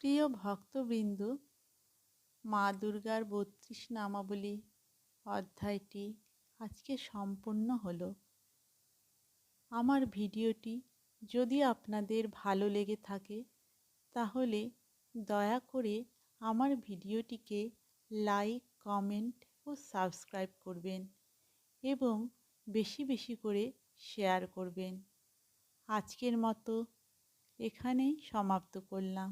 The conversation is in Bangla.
প্রিয় ভক্তবৃন্দ, মা দুর্গার বত্রিশ নামাবলী অধ্যায়টি আজকে সম্পূর্ণ হলো। আমার ভিডিওটি যদি আপনাদের ভালো লেগে থাকে, তাহলে দয়া করে আমার ভিডিওটিকে লাইক, কমেন্ট ও সাবস্ক্রাইব করবেন এবং বেশি বেশি করে শেয়ার করবেন। আজকের মতো এখানেই সমাপ্ত করলাম।